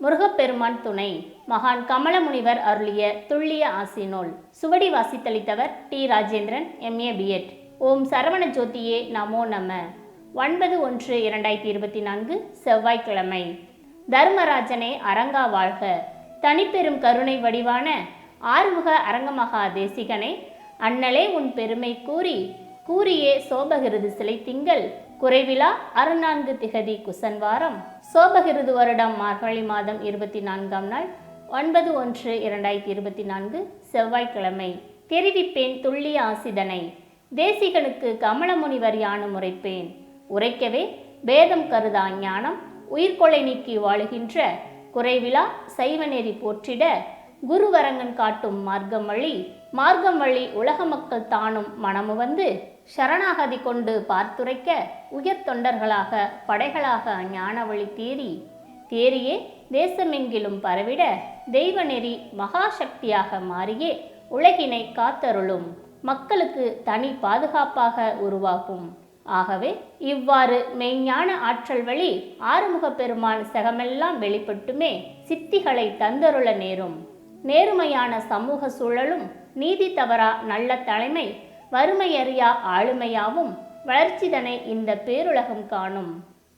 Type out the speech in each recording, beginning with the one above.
முருகப்பெருமான் துணை. மகான் கமலமுனிவர் அருளிய துல்லிய ஆசி நூல் சுவடி வாசித்தளித்தவர் டி. ராஜேந்திரன் எம்ஏ பிஎட் ஓம் சரவண ஜோதியே நமோ நம. ஒன்பது ஒன்று இரண்டாயிரத்தி இருபத்தி நான்கு செவ்வாய்க்கிழமை. தர்மராஜனே அரங்கா வாழ்க. தனிப்பெரும் கருணை வடிவான ஆறுமுக அரங்கமகா தேசிகனை அண்ணலே உன் பெருமை கூறி கூறியே சோபகிருது சிலை திங்கள். குறைவிலா அறுநான்கு திகதி குசன் வாரம் சோபகிருது வருடம் மார்கழி மாதம் இருபத்தி நான்காம் நாள் ஒன்பது ஒன்று இரண்டாயிரத்தி இருபத்தி நான்கு செவ்வாய்க்கிழமை. தெரிவிப்பேன் துல்லிய ஆசிதனை. தேசிகனுக்கு கமலமுனிவர் யானும் உரைப்பேன். உரைக்கவே பேதம் கருதா ஞானம் உயிர்கொலை நீக்கி வாழுகின்ற குறைவிலா சைவநெறி போற்றிட குருவரங்கன் காட்டும் மார்க்கம் வழி மார்க்கம் வழி உலக மக்கள் தானும் மனமு வந்து சரணாகதி கொண்டு பார்த்துரைக்க உயர் தொண்டர்களாக படைகளாக ஞான வழி தேறி தேறியே தேசமெங்கிலும் பரவிட தெய்வ நெறி மகாசக்தியாக மாறியே உலகினை காத்தருளும். மக்களுக்கு தனி பாதுகாப்பாக உருவாகும் ஆகவே இவ்வாறு மெய்ஞான ஆற்றல் வழி ஆறுமுக பெருமான் சகமெல்லாம் வெளிப்பட்டுமே சித்திகளை தந்தருள நேரும். நேர்மையான சமூக சூழலும் நீதி தவறா நல்ல தலைமை வறுமையறியா ஆளுமையாவும் வளர்ச்சிதனை இந்த பேருலகம் காணும்.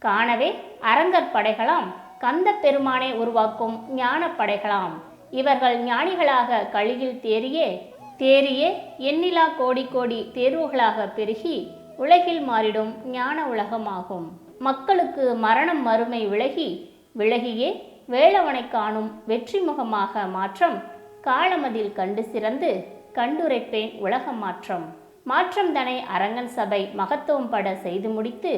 காணவே அரங்கற் படைகளாம் கந்த பெருமானை உருவாக்கும் ஞான படைகளாம். இவர்கள் ஞானிகளாக கழியில் தேறியே தேறியே எண்ணிலா கோடி கோடி தேர்வுகளாக பெருகி உலகில் மாறிடும் ஞான உலகமாகும். மக்களுக்கு மரணம் மறுமை விலகி விலகியே வேளவனை காணும் வெற்றி முகமாக மாற்றம் காலமதில் கண்டு சிறந்து கண்டுரைப்பேன் உலக மாற்றம். மாற்றம் தனை அரங்கன் சபை மகத்துவம் பட செய்து முடித்து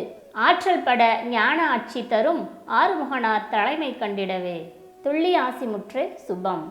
ஆற்றல் பட ஞான ஆட்சி தரும் ஆறுமுகனார் தலைமை கண்டிடவே. துள்ளி ஆசிமுற்று சுபம்.